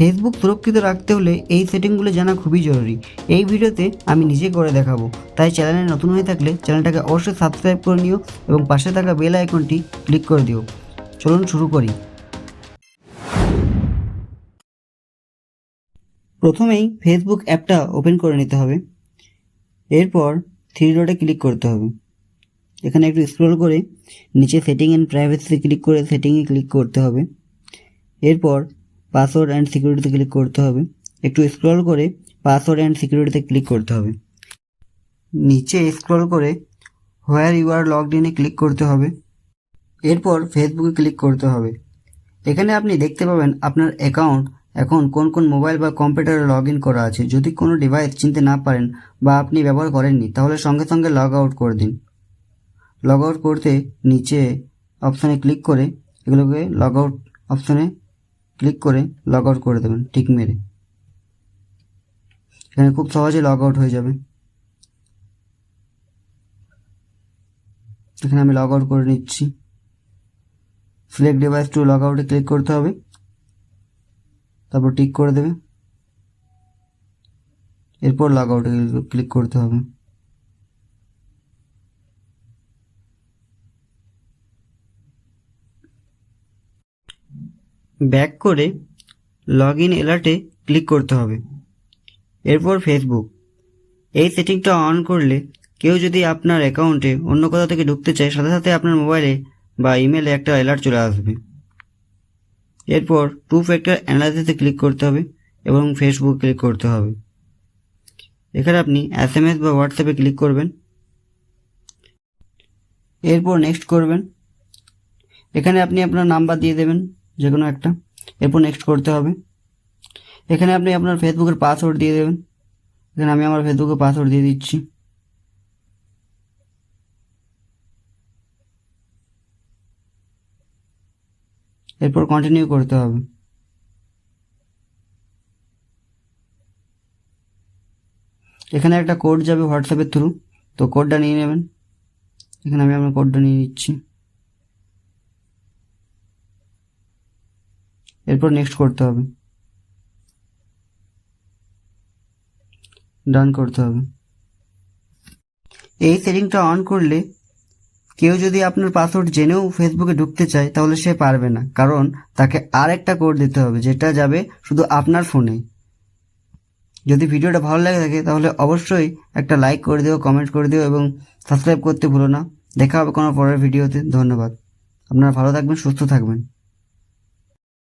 Facebook সুরক্ষিত রাখতে হলে এই সেটিংগুলো জানা খুবই জরুরি। এই ভিডিওতে আমি নিজে করে দেখাবো। তাই চ্যানেলে নতুন হয়ে থাকলে চ্যানেলটাকে অবশ্যই সাবস্ক্রাইব করে নিও এবং পাশে থাকা বেল আইকনটি ক্লিক করে দিও। চলুন শুরু করি। প্রথমেই ফেসবুক অ্যাপটা ওপেন করে নিতে হবে। এরপর থ্রি ডটে ক্লিক করতে হবে। এখানে একটু স্ক্রল করে নিচে সেটিং অ্যান্ড প্রাইভেসিতে ক্লিক করে সেটিংয়ে ক্লিক করতে হবে। এরপর পাসওয়ার্ড অ্যান্ড সিকিউরিটিতে ক্লিক করতে হবে। একটু স্ক্রল করে পাসওয়ার্ড অ্যান্ড সিকিউরিটিতে ক্লিক করতে হবে। নিচে স্ক্রল করে হোয়ার ইউ আর লগড ইনে ক্লিক করতে হবে। এরপর ফেসবুকে ক্লিক করতে হবে। এখানে আপনি দেখতে পাবেন আপনার অ্যাকাউন্ট এখন কোন কোন মোবাইল বা কম্পিউটারে লগ ইন করা আছে। যদি কোনো ডিভাইস চিনতে না পারেন বা আপনি ব্যবহার করেননি, তাহলে সঙ্গে সঙ্গে লগ আউট করে দিন। লগ আউট করতে নিচে অপশানে ক্লিক করে এগুলোকে লগ আউট অপশানে ক্লিক করে লগ আউট করে দেবেন ঠিক মেরে। এখানে খুব সহজে লগ আউট হয়ে যাবে। এখানে আমি লগ আউট করে নিচ্ছি। সিলেক্ট ডিভাইস টু লগ আউটে ক্লিক করতে হবে। তারপর টিক করে দেবে। এরপর লগ আউটে ক্লিক করতে হবে। ব্যাক করে লগ ইন অ্যালার্টে ক্লিক করতে হবে। এরপর ফেসবুক এই সেটিংটা অন করলে কেউ যদি আপনার অ্যাকাউন্টে অন্য কোথাও থেকে ঢুকতে চায়, সাথে সাথে আপনার মোবাইলে বা ইমেলে একটা অ্যালার্ট চলে আসবে। এরপর টু ফ্যাক্টর অ্যানালাইসিসে ক্লিক করতে হবে এবং ফেসবুক ক্লিক করতে হবে। এখানে আপনি এস এম এস বা হোয়াটসঅ্যাপে ক্লিক করবেন। এরপর নেক্সট করবেন। এখানে আপনি আপনার নাম্বার দিয়ে দেবেন। যে কোনো একটা। এরপর নেক্সট করতে হবে। এখানে আপনি আপনার ফেসবুকের পাসওয়ার্ড দিয়ে দেবেন। এখানে আমি আমার ফেসবুকের পাসওয়ার্ড দিয়ে দিচ্ছি। এরপর কন্টিনিউ করতে হবে। এখানে একটা কোড যাবে হোয়াটসঅ্যাপের থ্রু তো কোডটা নিয়ে নেবেন। এখানে আমি আমার কোডটা নিয়ে নিচ্ছি। এরপর নেক্সট করতে হবে। ডান করতে হবে। এই সেটিংটা অন করলে কেউ যদি আপনার পাসওয়ার্ড জেনেও ফেসবুকে ঢুকতে চায়, তাহলে সে পারবে না। কারণ তাকে আর একটা কোড দিতে হবে, যেটা যাবে শুধু আপনার ফোনে যদি ভিডিওটা ভালো লাগে থাকে, তাহলে অবশ্যই একটা লাইক করে দিও কমেন্ট করে দিও এবং সাবস্ক্রাইব করতে ভুলো না। দেখা হবে কোনো পরের ভিডিওতে ধন্যবাদ। আপনারা ভালো থাকবেন, সুস্থ থাকবেন।